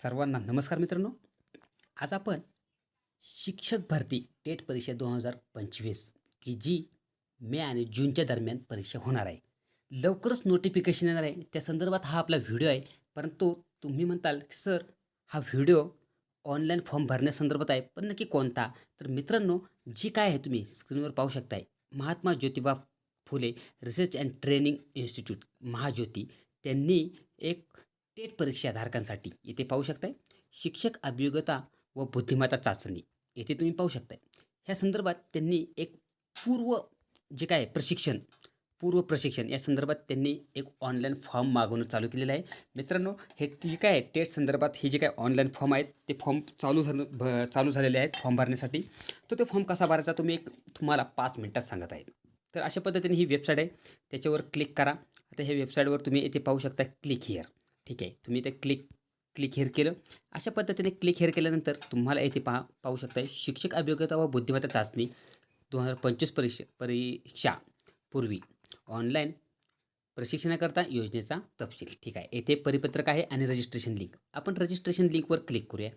सर्वांना नमस्कार मित्रांनो. आज आपण शिक्षक भरती टेट परीक्षा दोन हजार पंचवीस की जी मे आणि जूनच्या दरम्यान परीक्षा होणार आहे. लवकरच नोटिफिकेशन येणार आहे. त्या संदर्भात हा आपला व्हिडिओ आहे. परंतु तुम्ही म्हणताल की सर हा व्हिडिओ ऑनलाईन फॉर्म भरण्यासंदर्भात आहे पण नक्की कोणता? तर मित्रांनो जी काय आहे तुम्ही स्क्रीनवर पाहू शकताय Mahatma Jyotiba Phule research and training institute Mahajyoti. त्यांनी एक टेट परीक्षाधारकांसाठी. येथे पाहू शकताय शिक्षक अभियोग्यता व बुद्धिमत्ता चाचणी. येथे तुम्ही पाहू शकताय. ह्या संदर्भात त्यांनी एक पूर्व जे काय प्रशिक्षण पूर्व प्रशिक्षण या संदर्भात त्यांनी एक ऑनलाईन फॉर्म मागवणं चालू केलेलं आहे. मित्रांनो हे जे काय आहे, टेट संदर्भात हे जे काय ऑनलाईन फॉर्म आहेत ते फॉर्म चालू झालं भ चालू झालेले आहेत फॉर्म भरण्यासाठी. तर तो फॉर्म कसा भरायचा तुम्ही एक तुम्हाला पाच मिनटात सांगत आहे. तर अशा पद्धतीने ही वेबसाईट आहे. त्याच्यावर क्लिक करा. आता ह्या वेबसाईटवर तुम्ही येथे पाहू शकता क्लिक हिअर ठीक आहे. तुम्ही ते क्लिक क्लिक हेअर केलं. अशा पद्धतीने क्लिक हेअर केल्यानंतर तुम्हाला येथे पहा पाहू शकता शिक्षक अभियोग्यता व बुद्धिमत्ता चाचणी दोन हजार पंचवीस परीक्षा परीक्षा पूर्वी ऑनलाईन प्रशिक्षणाकरता योजनेचा तपशील. ठीक आहे. येथे परिपत्रक आहे आणि रजिस्ट्रेशन लिंक आपण रजिस्ट्रेशन लिंकवर क्लिक करूया.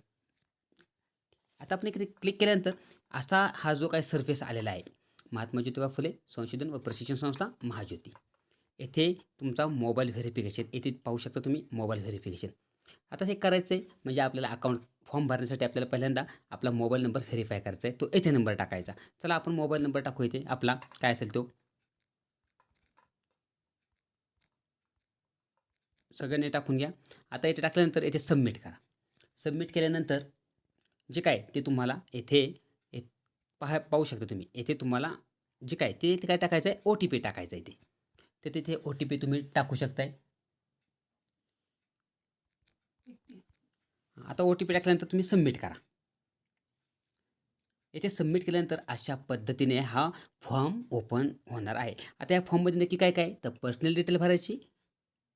आता आपण इकडे क्लिक केल्यानंतर असा हा जो काही सर्फेस आलेला आहे महात्मा ज्योतिबा फुले संशोधन व प्रशिक्षण संस्था महाज्योती. येथे तुमचा मोबाईल व्हेरिफिकेशन येथे पाहू शकता तुम्ही मोबाईल व्हेरिफिकेशन. आता हे करायचं आहे म्हणजे आपल्याला अकाउंट फॉर्म भरण्यासाठी आपल्याला पहिल्यांदा आपला मोबाईल नंबर व्हेरीफाय करायचा आहे तो येथे नंबर टाकायचा. चला आपण मोबाईल नंबर टाकू इथे आपला काय असेल तो? सगळ्यांनी टाकून घ्या. आता येथे टाकल्यानंतर येथे सबमिट करा. सबमिट केल्यानंतर जे काय ते तुम्हाला येथे ये- पाहू शकता तुम्ही. येथे तुम्हाला जे काय ते येथे काय टाकायचं आहे ओ टी पी टाकायचं आहे इथे. तर तिथे ओ टी पी तुम्ही टाकू शकताय. आता ओ टी पी टाकल्यानंतर तुम्ही सबमिट करा. येथे सबमिट केल्यानंतर अशा पद्धतीने हा फॉर्म ओपन होणार आहे. आता या फॉर्ममध्ये नक्की काय काय तर पर्सनल डिटेल भरायची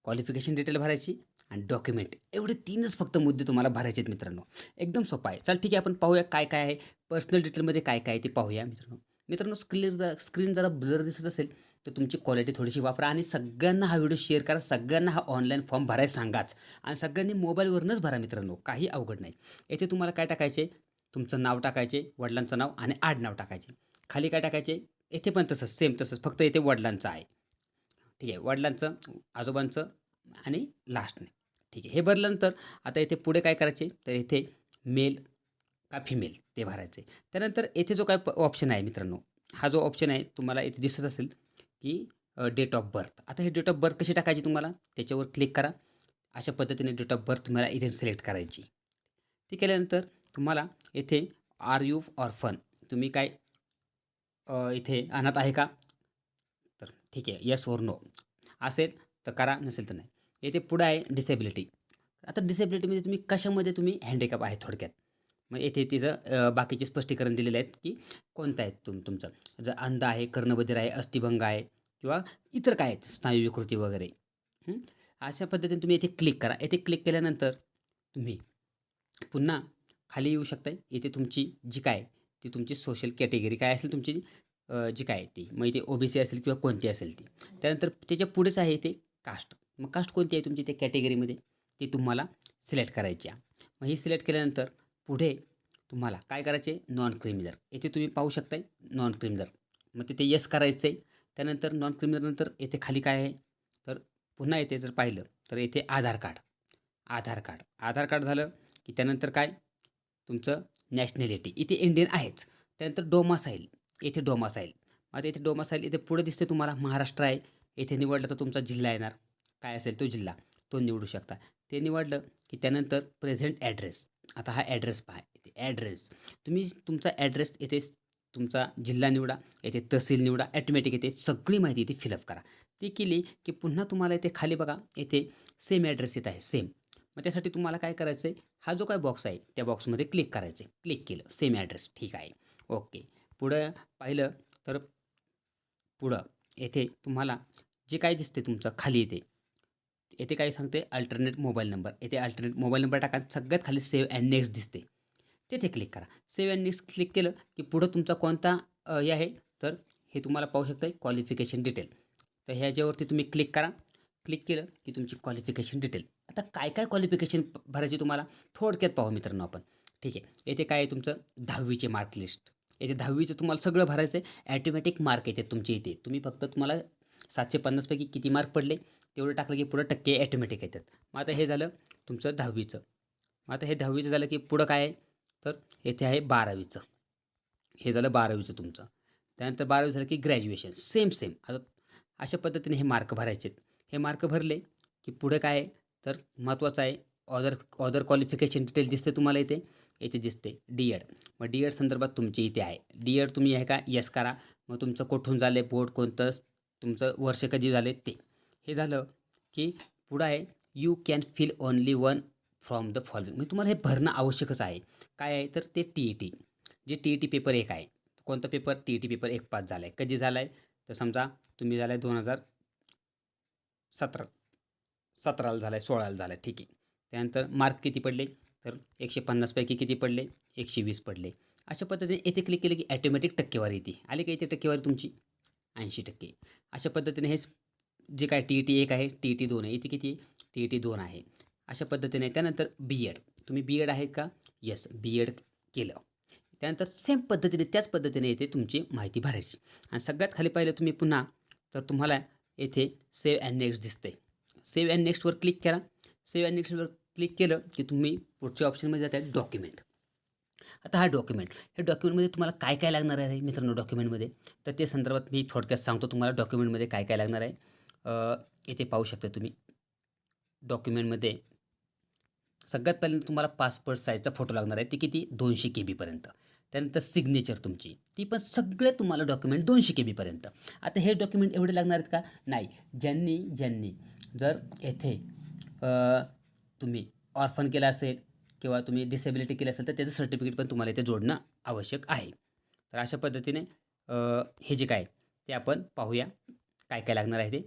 क्वालिफिकेशन डिटेल भरायची आणि डॉक्युमेंट एवढे तीनच फक्त मुद्दे तुम्हाला भरायचे आहेत मित्रांनो. एकदम सोपा आहे. चल ठीक आहे आपण पाहूया काय काय आहे. पर्सनल डिटेलमध्ये काय काय आहे ते पाहूया मित्रांनो. मित्रांनो स्क्रीन जर स्क्रीन जरा ब्लर दिसत असेल तर तुमची क्वालिटी थोडीशी वापरा आणि सगळ्यांना हा व्हिडिओ शेअर करा सगळ्यांना हा ऑनलाईन फॉर्म भरायला सांगाच. आणि सगळ्यांनी मोबाईलवरूनच भरा मित्रांनो काही अवघड नाही. येथे तुम्हाला काय टाकायचे? तुमचं नाव टाकायचे वडिलांचं नाव आणि आडनाव टाकायचे. खाली काय टाकायचे? येथे पण तसंच सेम तसंच फक्त येथे वडिलांचं आहे. ठीक आहे वडिलांचं आजोबांचं आणि लास्ट नाही ठीक आहे हे भरल्यानंतर आता इथे पुढे काय करायचे? तर इथे मेल का फिमेल ते भरायचे. त्यानंतर येथे जो काय ऑप्शन आहे मित्रांनो हा जो ऑप्शन आहे तुम्हाला इथे दिसत असेल की डेट ऑफ बर्थ आता हे डेट ऑफ बर्थ कशी टाकायची तुम्हाला? त्याच्यावर क्लिक करा. अशा पद्धतीने डेट ऑफ बर्थ तुम्हाला इथे सिलेक्ट करायची. ती केल्यानंतर तुम्हाला येथे आर यू ऑर्फन तुम्ही काय इथे अनाथ आहे का? तर ठीक आहे यस ओर नो असेल तर करा नसेल तर नाही. येथे पुढं आहे डिसेबिलिटी आता डिसेबिलिटीमध्ये म्हणजे तुम्ही कशामध्ये तुम्ही हँडिकॅप आहे थोडक्यात? मग येथे तिचं बाकीचे स्पष्टीकरण दिलेले आहेत की कोणतं आहे तुम तुमचं? जर अंध आहे कर्णबधीर आहे अस्थिभंग आहे किंवा इतर काय आहेत? स्नायू विकृती वगैरे. अशा पद्धतीने तुम्ही येथे क्लिक करा. येथे क्लिक केल्यानंतर तुम्ही पुन्हा खाली येऊ शकता येथे तुमची जी काय ती तुमची सोशल कॅटेगरी काय असेल तुमची? जी काय ती. मग इथे ओ बी सी असेल किंवा कोणती असेल ती. त्यानंतर त्याच्या पुढेच आहे इथे कास्ट मग कास्ट कोणती आहे तुमची त्या कॅटेगरीमध्ये ती तुम्हाला सिलेक्ट करायची आहे. मग ही सिलेक्ट केल्यानंतर पुढे तुम्हाला काय करायचे? नॉन क्रिमिनल येथे तुम्ही पाहू शकताय नॉन क्रिमिनल मग तिथे येस करायचं आहे त्यानंतर नॉन क्रिमिनलनंतर येथे खाली काय आहे? तर पुन्हा येथे जर पाहिलं तर येथे Aadhaar card. Aadhaar card. Aadhaar card झालं की त्यानंतर काय? तुमचं नॅशनॅलिटी इथे इंडियन आहेच. त्यानंतर डोमासाईल येथे डोमासाईल आता इथे डोमासाईल इथे पुढे दिसते तुम्हाला महाराष्ट्र आहे. येथे निवडलं तर तुमचा जिल्हा येणार. काय असेल तो जिल्हा. तो निवडू शकता. ते निवडलं की त्यानंतर प्रेझेंट ॲड्रेस आता हा ॲड्रेस पहा इथे ॲड्रेस तुम्ही तुमचा ॲड्रेस येथे तुमचा जिल्हा निवडा येथे तहसील निवडा ॲटोमॅटिक येथे सगळी माहिती इथे फिलअप करा. ती केली की पुन्हा तुम्हाला इथे खाली बघा येथे सेम ॲड्रेस येत आहे सेम मग त्यासाठी तुम्हाला काय करायचं आहे हा जो काय बॉक्स आहे त्या बॉक्समध्ये क्लिक करायचं आहे क्लिक केलं सेम ॲड्रेस ठीक आहे. ओके पुढं पाहिलं तर पुढं येथे तुम्हाला जे काय दिसते तुमचं खाली येते येथे काय सांगते? अल्टरनेट मोबाईल नंबर येथे अल्टरनेट मोबाईल नंबर टाका. सगळ्यात खाली सेव्ह अँड नेक्स्ट दिसते. तेथे क्लिक करा. सेव्ह अँड नेक्स्ट क्लिक केलं की पुढं तुमचा कोणता हे आहे? तर हे तुम्हाला पाहू शकता क्वालिफिकेशन डिटेल तर ह्याच्यावरती तुम्ही क्लिक करा. क्लिक केलं की तुमची क्वालिफिकेशन डिटेल आता काय काय क्वालिफिकेशन भरायची तुम्हाला? थोडक्यात पाहू मित्रांनो आपण. ठीक आहे. येथे काय आहे तुमचं? दहावीचे मार्क लिस्ट येथे दहावीचं तुम्हाला सगळं भरायचं आहे ॲटोमॅटिक मार्क येते तुमचे इथे. तुम्ही फक्त तुम्हाला सातशे पन्नासपैकी किती मार्क पडले तेवढं टाकलं की पुढं टक्के ॲटोमॅटिक येतात. मग आता हे झालं तुमचं दहावीचं. मग आता हे दहावीचं झालं की पुढं काय आहे? तर येथे आहे बारावीचं. हे झालं बारावीचं तुमचं. त्यानंतर बारावी झालं की ग्रॅज्युएशन सेम सेम आता अशा पद्धतीने हे मार्क भरायचे हे मार्क भरले की पुढे काय आहे? तर महत्त्वाचं आहे ऑदर ऑदर क्वालिफिकेशन डिटेल दिसते तुम्हाला इथे. इथे दिसते डी एड मग डी एड संदर्भात तुमची इथे आहे. डी एड तुम्ही आहे का? यस करा. मग तुमचं कुठून झालं आहे बोर्ड कोणतं? तुमचं वर्ष कधी झाले ते. हे झालं की पुढं आहे you can fill only one from the following म्हणजे तुम्हाला हे भरणं आवश्यकच आहे. काय आहे? तर ते टी ई टी जे टी ई टी पेपर एक आहे. कोणता paper T E T paper एक पास झाला आहे कधी झाला आहे तर समजा तुम्ही झाला आहे दोन हजार सतरा. सतराला झाला आहे सोळाला झाला आहे ठीक आहे. त्यानंतर मार्क किती पडले? तर एकशे पन्नासपैकी किती पडले? एकशे वीस पडले. अशा पद्धतीने येथे क्लिक केलं की ॲटोमॅटिक टक्केवारी येते. आली का इथे टक्केवारी तुमची? ऐंशी टक्के. अशा पद्धतीने हेच जे काय टी ई टी एक आहे टी ई टी दोन आहे इथे किती? टी ई टी दोन आहे. अशा पद्धतीने त्यानंतर बी एड तुम्ही बी एड आहेत का? येस बी एड केलं. त्यानंतर सेम पद्धतीने त्याच पद्धतीने येथे तुमची माहिती भरायची. आणि सगळ्यात खाली पाहिलं तुम्ही पुन्हा तर तुम्हाला येथे सेव्ह अँड नेक्स्ट दिसते सेव्ह अँड नेक्स्टवर क्लिक करा. सेव्ह अँड नेक्स्टवर क्लिक केलं की तुम्ही पुढच्या ऑप्शनमध्ये जात आहे डॉक्युमेंट आता हा डॉक्युमेंट हे डॉक्युमेंटमध्ये तुम्हाला काय काय लागणार आहे मित्रांनो डॉक्युमेंटमध्ये तर ते संदर्भात मी थोडक्यात सांगतो तुम्हाला डॉक्युमेंटमध्ये काय काय लागणार आहे. येथे पाहू शकता तुम्ही. डॉक्युमेंटमध्ये सगळ्यात पहिल्यांदा तुम्हाला पासपोर्ट साईजचा फोटो लागणार आहे. ती किती? दोनशे के बीपर्यंत त्यानंतर सिग्नेचर तुमची. ती पण सगळे तुम्हाला डॉक्युमेंट दोनशे के बीपर्यंत आता हे डॉक्युमेंट एवढे लागणार आहेत का? नाही. ज्यांनी ज्यांनी जर येथे तुम्ही ऑर्फन केलं असेल किंवा तुम्ही डिसेबिलिटी केली असेल तर त्याचं सर्टिफिकेट पण तुम्हाला इथे जोडणं आवश्यक आहे. तर अशा पद्धतीने हे जे काय ते आपण पाहूया. काय काय लागणार आहे ते?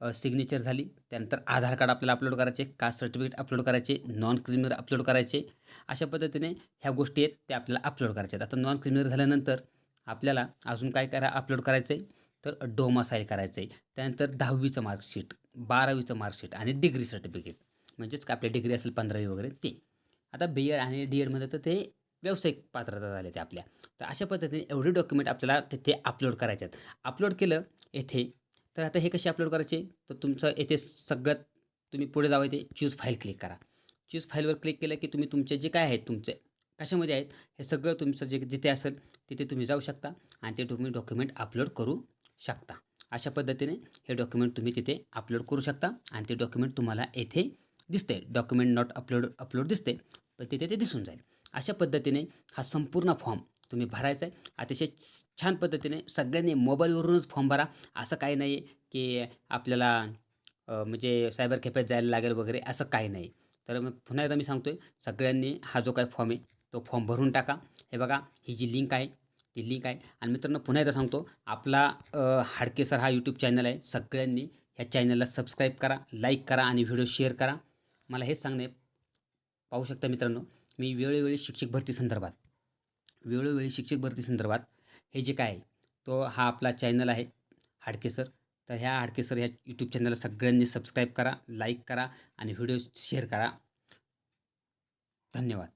सिग्नेचर झाली. त्यानंतर आधार कार्ड आपल्याला अपलोड करायचे कास्ट सर्टिफिकेट अपलोड करायचे नॉन क्रिमिनल अपलोड करायचे. अशा पद्धतीने ह्या गोष्टी आहेत त्या आपल्याला अपलोड करायच्या आहेत. आता नॉन क्रिमिनल झाल्यानंतर आपल्याला अजून काय करा अपलोड करायचं आहे तर डोमासाईल करायचं आहे त्यानंतर दहावीचं मार्कशीट बारावीचं मार्कशीट आणि डिग्री सर्टिफिकेट म्हणजेच का आपली डिग्री असेल पंधरावी वगैरे ते. आता बी एड आणि डी एडमध्ये तर ते व्यावसायिक पात्रता झाले ते आपल्या. तर अशा पद्धतीने एवढे डॉक्युमेंट आपल्याला तिथे अपलोड करायचे आहेत. अपलोड केलं येथे तर आता हे कसे अपलोड करायचे? तर तुमचं येथे सगळ्यात तुम्ही पुढे जावं इथे चूज फाईल क्लिक करा. चूज फाईलवर क्लिक केलं की तुम्ही तुमचे जे काय आहेत तुमचे कशामध्ये आहेत हे सगळं तुमचं जे जिथे असेल तिथे तुम्ही जाऊ शकता आणि ते तुम्ही डॉक्युमेंट अपलोड करू शकता. अशा पद्धतीने हे डॉक्युमेंट तुम्ही तिथे अपलोड करू शकता आणि ते डॉक्युमेंट तुम्हाला येथे दिसते डॉक्युमेंट नॉट अपलोड अपलोड दिसते पण तिथे ते दिसून जाईल. अशा पद्धतीने हा संपूर्ण फॉर्म तुम्ही भरायचा आहे अतिशय छान पद्धतीने सगळ्यांनी मोबाईलवरूनच फॉर्म भरा. असं काही नाही की आपल्याला म्हणजे सायबर कॅफेत जायला लागेल वगैरे असं काही नाही. तर मग पुन्हा एकदा मी सांगतो आहे सगळ्यांनी हा जो काय फॉर्म आहे तो फॉर्म भरून टाका. हे बघा ही जी लिंक आहे ती लिंक आहे. आणि मित्रांनो पुन्हा एकदा सांगतो आपला हाडकेसर हाडके सर हा यूट्यूब चॅनल आहे. सगळ्यांनी ह्या चॅनलला सबस्क्राईब करा लाईक करा आणि व्हिडिओ शेअर करा. मला हेच सांगणे पाहू शकता मित्रांनो मी वेळोवेळी शिक्षक भरती संदर्भात वेळोवेळी शिक्षक भरती संदर्भात हे जे काय आहे, तो हा आपला चॅनल आहे हाडके सर. तर ह्या हाडके सर ह्या यूट्यूब चॅनलला सगळ्यांनी सबस्क्राईब करा लाईक करा आणि व्हिडिओ शेअर करा. धन्यवाद.